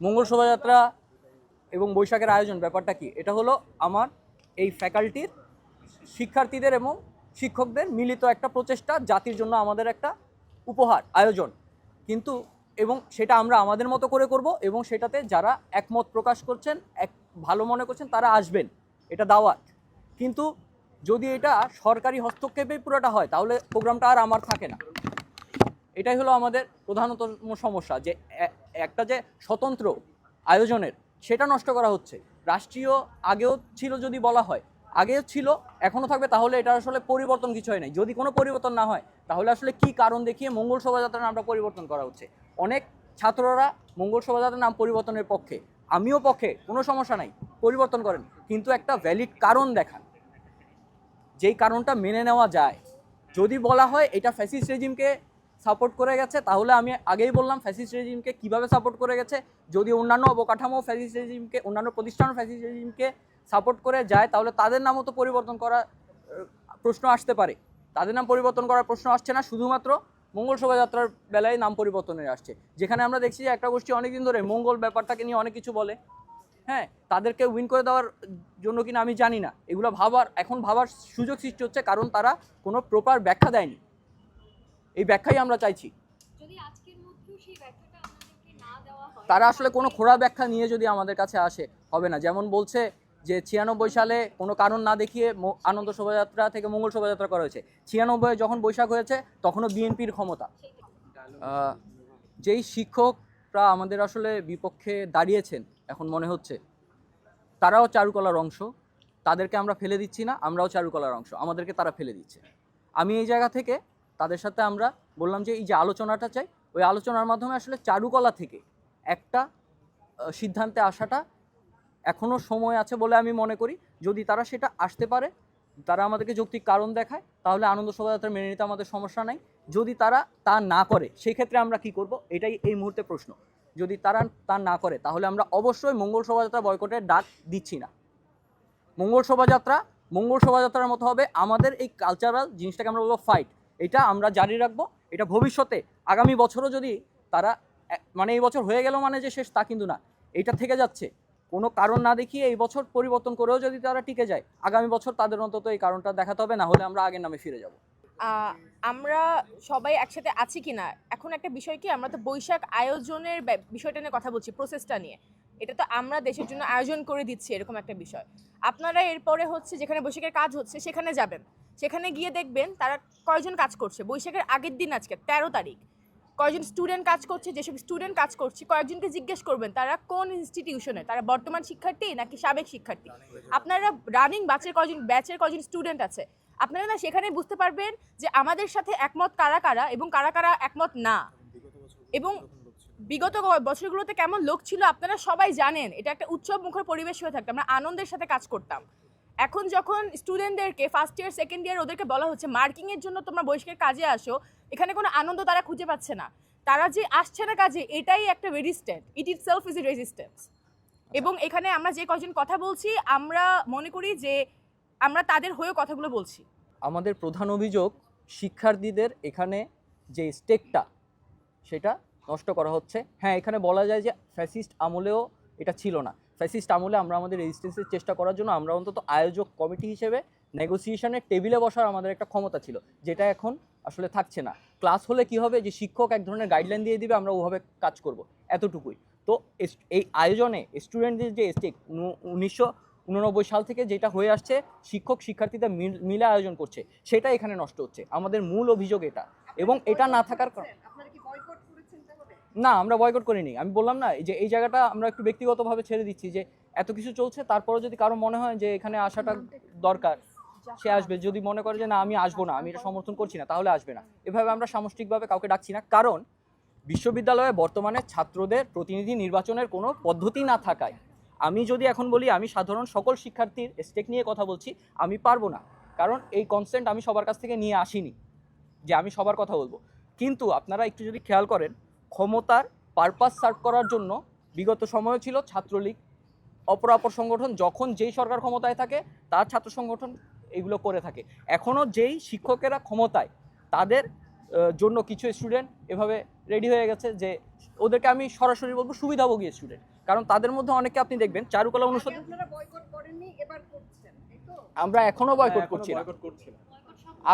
মঙ্গল শোভাযাত্রা এবং বৈশাখের আয়োজন ব্যাপারটা কি? এটা হলো আমার এই ফ্যাকাল্টির শিক্ষার্থীদের এবং শিক্ষকদের মিলিত একটা প্রচেষ্টা, জাতির জন্য আমাদের একটা উপহার, আয়োজন। কিন্তু এবং সেটা আমরা আমাদের মতো করে করব এবং সেটাতে যারা একমত প্রকাশ করছেন, এক ভালো মনে করছেন, তারা আসবেন। এটা দাওয়াত। কিন্তু যদি এটা সরকারি হস্তক্ষেপেই পুরোটা হয়, তাহলে প্রোগ্রামটা আর আমার থাকে না। এটাই হলো আমাদের প্রধানতম সমস্যা যে একটা যে স্বতন্ত্র আয়োজনের, সেটা নষ্ট করা হচ্ছে। রাষ্ট্রীয় আগেও ছিল যদি বলা হয়, আগেও ছিল, এখনও থাকবে, তাহলে এটা আসলে পরিবর্তন কিছু হয় নাই। যদি কোনো পরিবর্তন না হয়, তাহলে আসলে কি কারণ দেখিয়ে মঙ্গল শোভাযাত্রার নামটা পরিবর্তন করা হচ্ছে। অনেক ছাত্ররা মঙ্গল শোভাযাত্রার নাম পরিবর্তনের পক্ষে, আমিও পক্ষে, কোনো সমস্যা নাই, পরিবর্তন করেন। কিন্তু একটা ভ্যালিড কারণ দেখান। যেই কারণটা মেনে নেওয়া যায়, যদি বলা হয়, এটা ফ্যাসিস্ট রেজিমকে সাপোর্ট করে গেছে, তাহলে আমি আগেই বললাম ফ্যাসিস্ট রেজিমকে কীভাবে সাপোর্ট করে গেছে, যদি অন্যান্য অবকাঠামো ফ্যাসিস্ট রেজিমকে অন্যান্য প্রতিষ্ঠান ফ্যাসিস্ট রেজিমকে সাপোর্ট করে যায়, তাহলে তাদের নামও তো পরিবর্তন করা প্রশ্ন আসতে পারে। তাদের নাম পরিবর্তন করার প্রশ্ন আসছে না, শুধুমাত্র মঙ্গল শোভাযাত্রার বেলায় নাম পরিবর্তনের আসছে। যেখানে আমরা দেখছি যে একটা গোষ্ঠী অনেকদিন ধরে মঙ্গল ব্যাপারটাকে নিয়ে অনেক কিছু বলে। হ্যাঁ তাদেরকে উইন করে দেওয়ার জন্য কিনা আমি জানি না। এগুলো ভাবার, এখন ভাবার সুযোগ সৃষ্টি হচ্ছে, কারণ তারা কোনো প্রপার ব্যাখ্যা দেয়নি। এই ব্যাখ্যাই আমরা চাইছি। তারা আসলে কোনো খোড়া ব্যাখ্যা নিয়ে যদি আমাদের কাছে আসে হবে না। যেমন বলছে যে ছিয়ানব্বই সালে কোনো কারণ না দেখিয়ে আনন্দ শোভাযাত্রা থেকে মঙ্গল শোভাযাত্রা করা হয়েছে। ছিয়ানব্বই যখন বৈশাখ হয়েছে তখনও বিএনপির ক্ষমতা। যেই শিক্ষকরা আমাদের আসলে বিপক্ষে দাঁড়িয়েছেন এখন মনে হচ্ছে তারাও চারুকলার অংশ। তাদেরকে আমরা ফেলে দিচ্ছি না আমরাও চারুকলার অংশ। আমাদেরকে তারা ফেলে দিচ্ছে। আমি এই জায়গা থেকে তাদের সাথে আমরা বললাম যে এই যে আলোচনাটা চাই, ওই আলোচনার মাধ্যমে আসলে চারুকলা থেকে একটা সিদ্ধান্তে আসাটা এখনও সময় আছে বলে আমি মনে করি। যদি তারা সেটা আসতে পারে, তারা আমাদেরকে যৌক্তিক কারণ দেখায়, তাহলে আনন্দ শোভাযাত্রা মেনে নিতে আমাদের সমস্যা নাই। যদি তারা তা না করে সেই ক্ষেত্রে আমরা কি করব? এটাই এই মুহূর্তে প্রশ্ন। যদি তারা তা না করে, তাহলে আমরা অবশ্যই মঙ্গল শোভাযাত্রা বয়কটের ডাক দিচ্ছি না। মঙ্গল শোভাযাত্রা, মঙ্গল শোভাযাত্রার মতো হবে আমাদের এই কালচারাল জিনিসটাকে আমরা বলব ফাইট এটা আমরা জারি রাখব, এটা ভবিষ্যতে, আগামী বছরও যদি তারা মানে এই বছর হয়ে গেল মানে যে শেষ তা কিন্তু না। এটা থেকে যাচ্ছে। কোনো কারণ না দেখিয়ে এই বছর পরিবর্তন করেও যদি তারা টিকে যায়, আগামী বছর তাদের অন্তত এই কারণটা দেখাতে হবে, না হলে আমরা আগের নামে ফিরে যাব। আমরা সবাই একসাথে আছি কিনা? এখন একটা বিষয় কি, আমরা তো বৈশাখ আয়োজনের বিষয়টা নিয়ে কথা বলছি প্রসেসটা নিয়ে। এটা তো আমরা দেশের জন্য আয়োজন করে দিচ্ছি এরকম একটা বিষয়। আপনারা এরপরে হচ্ছে যেখানে বৈশাখের কাজ হচ্ছে সেখানে যাবেন। সেখানে গিয়ে দেখবেন তারা কয়জন কাজ করছে। বৈশাখের আগের দিন আজকে তেরো তারিখ। কয়জন স্টুডেন্ট কাজ করছে যেসব স্টুডেন্ট কাজ করছে কয়েকজনকে জিজ্ঞেস করবেন তারা কোন ইনস্টিটিউশনে তারা বর্তমান শিক্ষার্থী নাকি সাবেক শিক্ষার্থী? আপনারা রানিং ব্যাচের কয়জন ব্যাচের কয়জন স্টুডেন্ট আছে? আপনারা না সেখানে বুঝতে পারবেন যে আমাদের সাথে একমত কারা কারা এবং কারা কারা একমত না। এবং বিগত বছরগুলোতে কেমন লোক ছিল আপনারা সবাই জানেন। এটা একটা উৎসব মুখর পরিবেশ হয়ে থাকতো। আমরা আনন্দের সাথে কাজ করতাম। এখন যখন স্টুডেন্টদেরকে ফার্স্ট ইয়ার সেকেন্ড ইয়ার ওদেরকে বলা হচ্ছে মার্কিংয়ের জন্য তোমরা বৈশাখের কাজে আসো। এখানে কোনো আনন্দ তারা খুঁজে পাচ্ছে না। তারা যে আসছে না কাজে এটাই একটা resistant it itself is a resistance এবং এখানে আমরা যে কজন কথা বলছি আমরা মনে করি যে আমরা তাদের হয়েও কথাগুলো বলছি। আমাদের প্রধান অভিযোগ শিক্ষার্থীদের এখানে যে স্টেকটা সেটা নষ্ট করা হচ্ছে। হ্যাঁ এখানে বলা যায় যে ফ্যাসিস্ট আমলেও এটা ছিল না। ফ্যাসিস্ট আমলে আমরা আমাদের রেজিস্ট্যান্সের চেষ্টা করার জন্য আমরা অন্তত আয়োজক কমিটি হিসেবে নেগোসিয়েশনের টেবিলে বসার আমাদের একটা ক্ষমতা ছিল, যেটা এখন আসলে থাকছে না। ক্লাস হলে কি হবে? যে শিক্ষক এক ধরনের গাইডলাইন দিয়ে দিবে, আমরা ওভাবে কাজ করব। এতটুকুই। তো এই আয়োজনে স্টুডেন্টদের যে স্টেক উনিশশো উননব্বই সাল থেকে যেটা হয়ে আসছে, শিক্ষক শিক্ষার্থীদের মিল- মিলে আয়োজন করছে, সেটা এখানে নষ্ট হচ্ছে। আমাদের মূল অভিযোগ এটা। এবং এটা না থাকার কারণ না, আমরা বয়কট করিনি। আমি বললাম না যে এই জায়গাটা আমরা একটু ব্যক্তিগতভাবে ছেড়ে দিচ্ছি যে এত কিছু চলছে তারপরে যদি কারও মনে হয় যে এখানে আসাটা দরকার, সে আসবে। যদি মনে করে যে না, আমি আসব না, আমি এটা সমর্থন করছি না, তাহলে আসবে না। এভাবে আমরা সামষ্টিকভাবে কাউকে ডাকছি না। কারণ বিশ্ববিদ্যালয়ে বর্তমানে ছাত্রদের প্রতিনিধি নির্বাচনের কোনো পদ্ধতি না থাকায়, আমি যদি এখন বলি, আমি সাধারণ সকল শিক্ষার্থীর স্টেক নিয়ে কথা বলছি, আমি পারব না। কারণ এই কনসেন্ট আমি সবার কাছ থেকে নিয়ে আসিনি, যে আমি সবার কথা বলব। কিন্তু আপনারা একটু যদি খেয়াল করেন ক্ষমতার পারপাস সার্ভ করার জন্য বিগত সময় ছিল ছাত্রলীগ অপরাপর সংগঠন যখন যেই সরকার ক্ষমতায় থাকে তার ছাত্র সংগঠন এগুলো করে থাকে। এখনও যেই শিক্ষকেরা ক্ষমতায় তাদের জন্য কিছু স্টুডেন্ট এভাবে রেডি হয়ে গেছে যে ওদেরকে আমি সরাসরি বলব সুবিধাভোগী স্টুডেন্ট কারণ তাদের মধ্যে অনেকে আপনি দেখবেন চারুকলা অনুষদ আগে আপনারা বয়কট করেননি এবার করছেন তাই তো? আমরা এখনও বয়কট করছি না।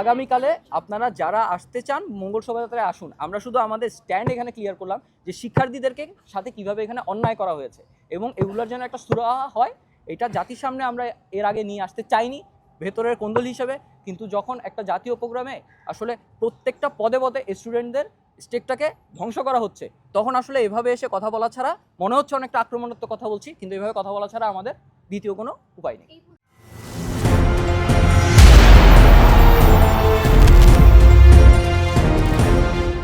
আগামীকালে আপনারা যারা আসতে চান, মঙ্গল শোভাযাত্রায় আসুন। আমরা শুধু আমাদের স্ট্যান্ড এখানে ক্লিয়ার করলাম যে শিক্ষার্থীদেরকে সাথে কীভাবে এখানে অন্যায় করা হয়েছে এবং এগুলোর জন্য একটা সুরাহা হয়, এটা জাতির সামনে আমরা এর আগে নিয়ে আসতে চাইনি, ভেতরের কোন্দল হিসেবে। কিন্তু যখন একটা জাতীয় প্রোগ্রামে আসলে প্রত্যেকটা পদে পদে স্টুডেন্টদের স্টেকটাকে ধ্বংস করা হচ্ছে, তখন আসলে এভাবে এসে কথা বলা ছাড়া মনে হচ্ছে অনেকটা আক্রমণাত্মক কথা বলছি, কিন্তু এভাবে কথা বলা ছাড়া আমাদের দ্বিতীয় কোনো উপায় নেই।